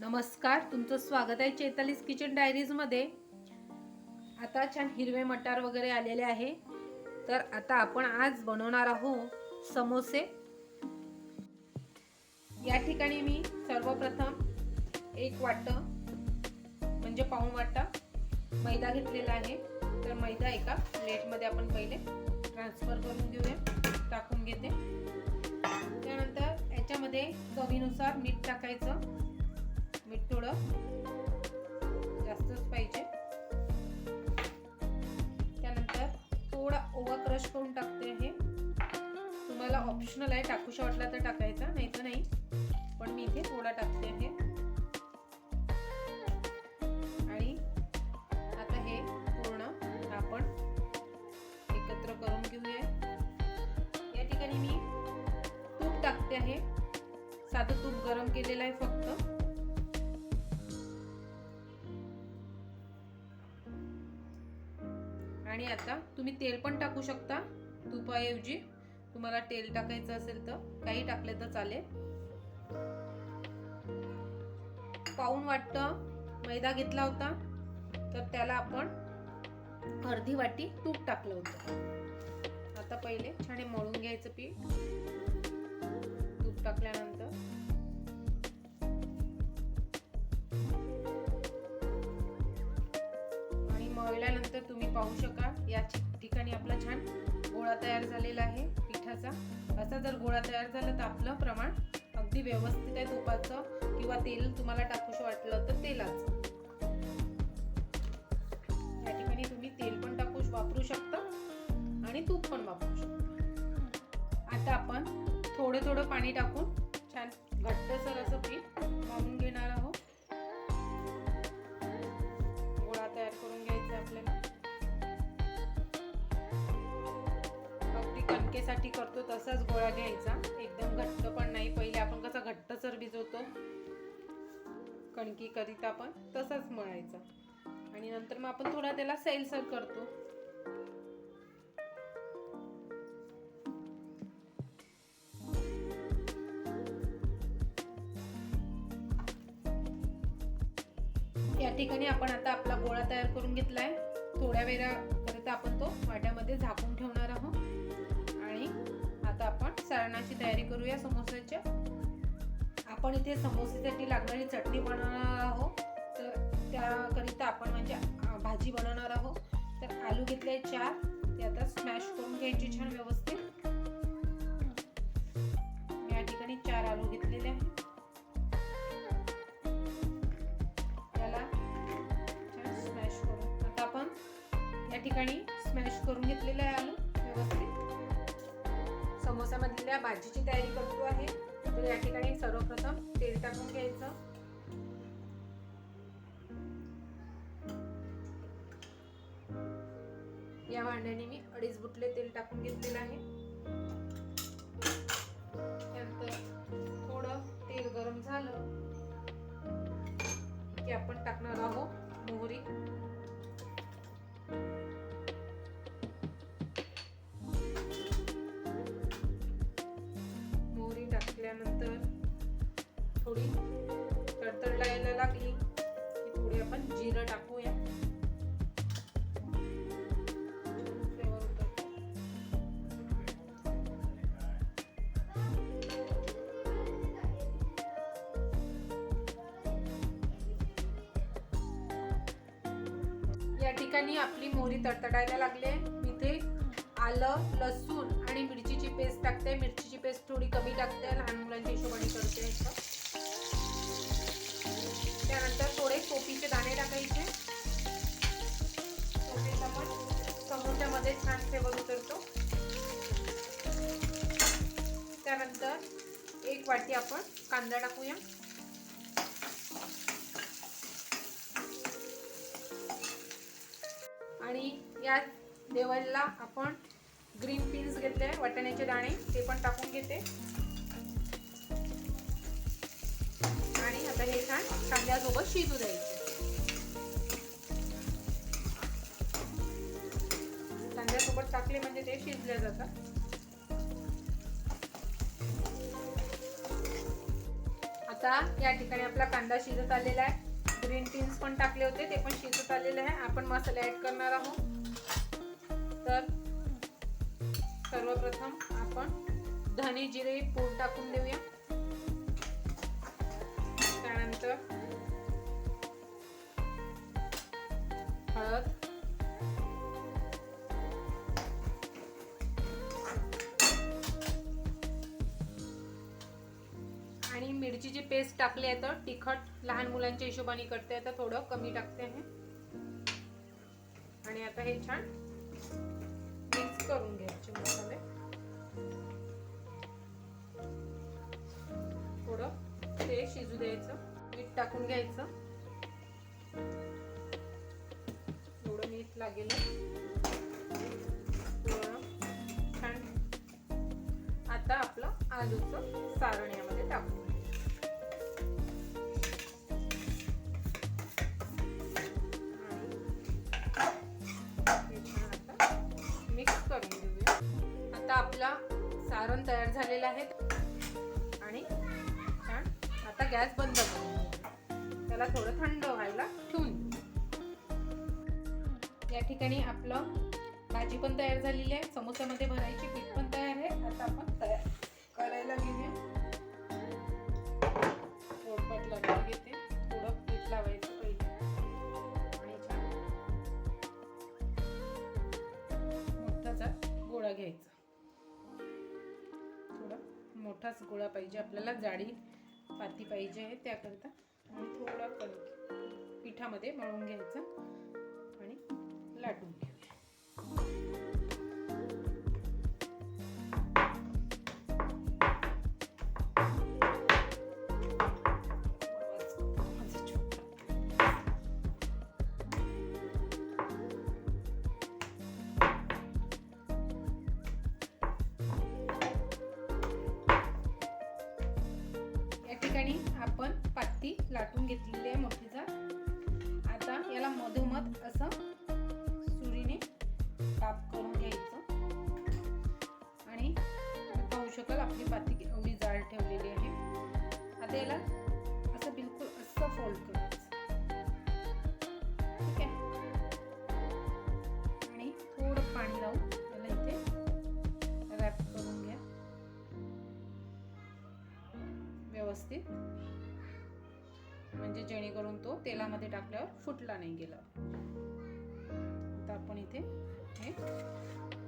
नमस्कार तुमचं स्वागत आहे चेतालीस किचन डायरीजमध्ये आता छान हिरवे मटार वगैरे आलेले आहे. तर आता आपण आज बनवणार आहोत समोसे. या ठिकाणी मी सर्वप्रथम एक वाट म्हणजे पाऊण वाटा मैदा घेतलेला आहे. तर मैदा एका प्लेटमध्ये आपण पहिले ट्रान्सफर करून घेऊया टाकून घेते. त्यानंतर याच्यामध्ये चवीनुसार मीठ टाकायचं. थोडं जास्तच पाहिजे. त्यानंतर थोडा ओवा क्रश करून टाकते आहे तुम्हाला ऑप्शनल आहे टाकूशा वाटला तर टाकायचा नाही तर नाही. पण मी इथे थोडा टाकते आहे आणि आता हे पूर्ण आपण एकत्र करून घेऊया. या ठिकाणी मी तूप टाकते आहे. साधं तूप गरम केलेलं आहे फक्त. तुम्ही तेल पण टाकू शकता तुपाऐवजी. तुम्हाला तेल टाकायचं असेल तर काही टाकले तर चालेल. पाऊन वाटत मैदा घेतला होता तर त्याला आपण अर्धी वाटी तूप टाकलं होतं. आता पहिले छान मळून घ्यायचं पीठ. तूप टाकल्यानंतर. आणि मळल्यानंतर तुम्ही पाहू शकाल याची ठिकाणी आपला छान गोळा तयार झालेला आहे पिठाचा. असा जर गोळा तयार झाला तर आपलं प्रमाण अगदी व्यवस्थित आहे तुपाचं किंवा तेल तुम्हाला टाकूशी वाटलं तर तेलाचं. या ठिकाणी तुम्ही तेल पण टाकू वापरू शकता आणि तूप पण वापरू शकता. आता आपण थोडं थोडं पाणी टाकून छान घट्टसर असं पीठ अगदी करतो तसाच गोळा घ्यायचा. एकदम घट्ट पण नाही. पहिले आपण कसा घट्टसर भिजवतो. कणकी करीत आपण तसाच मळायचा. आणि नंतर मग आपण थोडा त्याला सैलसर करतो. या ठिकाणी आपण आता आपला गोळा तयार करून घेतलाय. थोड्या वेळाकरिता आपण तो वाट्यामध्ये झाकून ठेवणार सारणाची तयारी करूया समोसाच्या आपण इथे समोसेसाठी लागणारी चटणी बनवणार आहोत. तर त्याकरिता आपण म्हणजे भाजी बनवणार आहोत. तर आलू घेतले चार. ते आता स्मॅश करून घ्यायची छान व्यवस्थित. मी या ठिकाणी चार आलू घेतलेले आहेत. त्याला छान स्मॅश करून आता आपण या ठिकाणी स्मॅश करून घेतलेलं आहे आलू व्यवस्थित. समोसामधल्या भाजीची तयारी करतो आहे. तर या ठिकाणी सर्वप्रथम तेल टाकून घ्यायचं. या भांड्याने मी अडीच बुटले तेल टाकून घेतलेलं आहे. त्यानंतर थोडं तेल गरम झालं की आपण टाकणार थोडी तडतडलायला लागली की थोडी आपण जिरं टाकूया. या ठिकाणी आपली मोहरी तडतडायला लागले आलं लसूण आणि मिरचीची पेस्ट टाकते. मिरचीची पेस्ट थोडी कमी टाकते. लहान मुलांच्या हिशोबाने करते इथं. त्यानंतर थोडे कोपीचे दाणे टाकायचे. कोपीचा पण छान फ्लेवर उतरतो. त्यानंतर एक वाटी आपण कांदा टाकूया. आणि या लेवलला आपण ग्रीन पीन्स घेतले वाटाण्याचे दाणे ते पण टाकून घेते. आणि आता हे छान कांद्यासोबत शिजू द्यायचे. कांद्यासोबत टाकले म्हणजे ते शिजले जातात. आता या ठिकाणी आपला कांदा शिजत आलेला आहे. ग्रीन पीन्स पण टाकले होते ते पण शिजत आलेले आहे. आपण मसाले ऍड करणार आहोत. तर सर्वप्रथम आपण धने जिरे पूड टाकून देऊया. त्यानंतर हळद. आणि मिरचीची पेस्ट टाकली आहे तर तिखट लहान मुलांच्या हिशोबाने करते तर थोडं कमी टाकते आहे. आणि आता हे छान मिक्स करून घ्यायचे. शिजू द्यायचं मीठ टाकून घ्यायचं. थोडं मीठ लागेल. छान. आता आपलं आलूचं सारण गॅस बंद करून त्याला थोडं थंड व्हायला ठेवून या ठिकाणी आपलं भाजी पण तयार झालेली आहे. समोसामध्ये भरायची पीठ पण तयार आहे. आता आपण तयार करायला घेऊया पोटपाट लावायला घेते. थोडं पीठ लावायचं पहिले. मोठाचा गोळा घ्यायचा. थोडा मोठाच गोळा पाहिजे. आपल्याला जाडी पाती पाहिजे आहे त्याकरता. आणि थोडा कणिक पिठामध्ये मळून घ्यायचं आणि लाटून घ्यायचं ठिकाणी आपण पाती लाटून घेतलेली आहे मोठी जाड आता याला मधोमध असं सुरीने काप करून घ्यायचं. आणि पाहू शकाल आपली पाती एवढी जाड ठेवलेली आहे. आता याला असं बिलकुल असं फोल्ड करायचं. ठीक आहे? आणि थोडं पाणी लावून व्यवस्थित. म्हणजे जेणेकरून तो तेलामध्ये टाकल्यावर फुटला नाही गेला. आता आपण इथे हे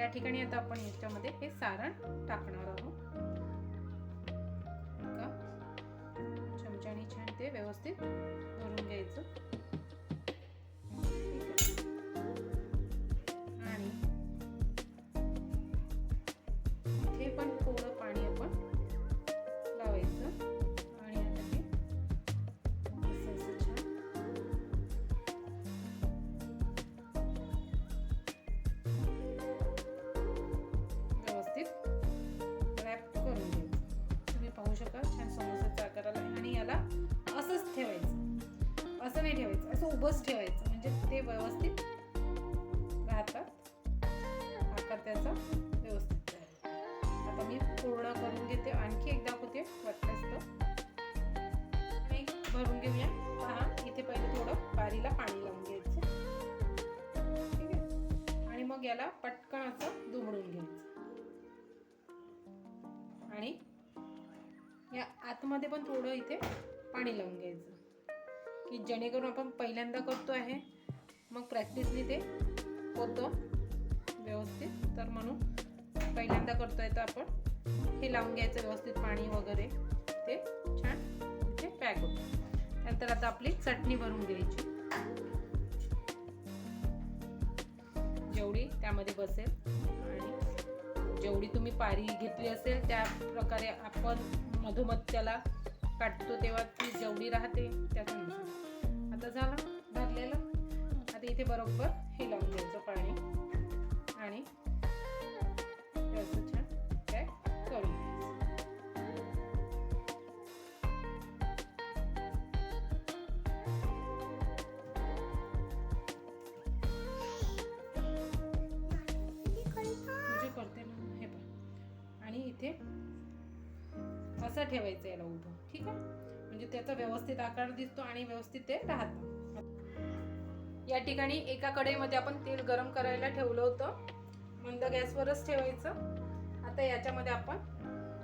या ठिकाणी आता आपण याच्यामध्ये हे सारण टाकणार आहोत. का चमच्याने छान ते व्यवस्थित भरून घ्यायचं. असं उभंच ठेवायचं. म्हणजे ते व्यवस्थित राहतात आकार त्याचा व्यवस्थित आता मी पूर्ण करून घेते. आणखी एकदा होते. वाटलंच तर. भरून घेऊया. पहा इथे पहिले थोडं बारीला पाणी लावून घ्यायचं. ठीक आहे? आणि मग याला पटकन असं दुमडून घ्यायचं. आणि या आतमध्ये पण थोडं इथे पाणी लावून घ्यायचं. की जेणेकरून आपण पहिल्यांदा करतो आहे. मग प्रॅक्टिसने ते होतं व्यवस्थित. तर म्हणून पहिल्यांदा करतो आहे तर आपण हे लावून घ्यायचं व्यवस्थित पाणी वगैरे. ते छान ते पॅक होतं. त्यानंतर आता आपली चटणी भरून घ्यायची. जेवढी त्यामध्ये बसेल आणि जेवढी तुम्ही पारी घेतली असेल त्या प्रकारे आपण मधोमध त्याला काटतो तेव्हा ती जेवढी राहते त्याच्यानुसार. आता झालं भरलेलं आता इथे बरोबर हे लावून द्यायचं पाणी. आणि व्यवस्थित असं ठेवायचं याला उभं. ठीक आहे? म्हणजे त्याचा व्यवस्थित आकार दिसतो आणि व्यवस्थित ते राहतं. या ठिकाणी एका कढईमध्ये आपण तेल गरम करायला ठेवलं होतं. मंद गॅसवरच ठेवायचं. आता याच्यामध्ये आपण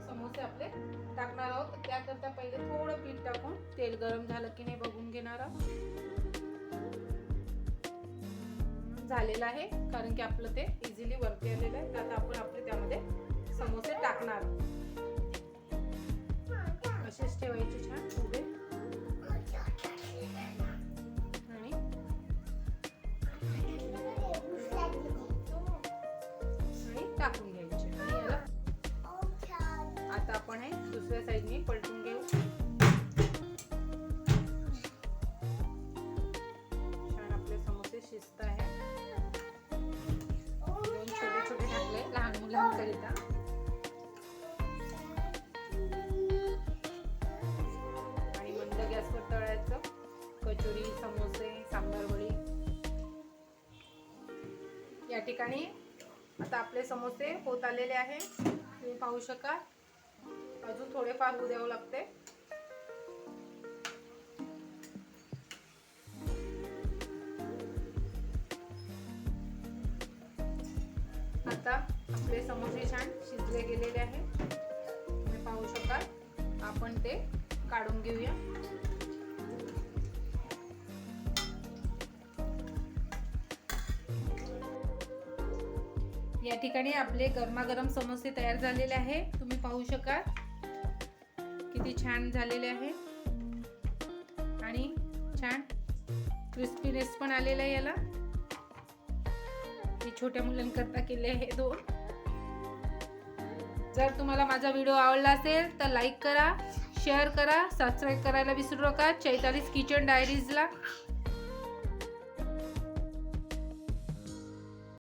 समोसे आपले टाकणार आहोत. त्याकरता पहिले थोडं पीठ टाकून तेल गरम झालं की नाही बघून घेणार आहोत. झालेलं आहे कारण की आपलं ते इझिली वरती आलेलं आहे. तर आता आपण आपले त्यामध्ये समोसे टाकणार आहोत. असेच ठेवायचे छान उभे आणि आणि टाकून घ्यायचे आणि कचोरी समोसे सांबार वडी. या ठिकाणी आता आपले समोसे होत आलेले आहे. तुम्ही पाहू शकाल. अजून थोडेफार होऊ द्यावं लागते. आता आपले समोसे छान शिजले गेलेले आहे तुम्ही पाहू शकाल. आपण ते काढून घेऊया. या ठिकाणी आपले गरमागरम समोसे तयार झालेले आहे. तुम्ही पाहू शकाल किती छान झालेले आहे. आणि छान क्रिस्पीनेस पण आलेला आहे याला. मी छोट्या मुलांकरता केले आहे दोन. जर तुम्हाला माझा व्हिडिओ आवडला असेल तर लाईक करा शेअर करा सबस्क्राईब करायला विसरू नका. चैतालीस किचन डायरीजला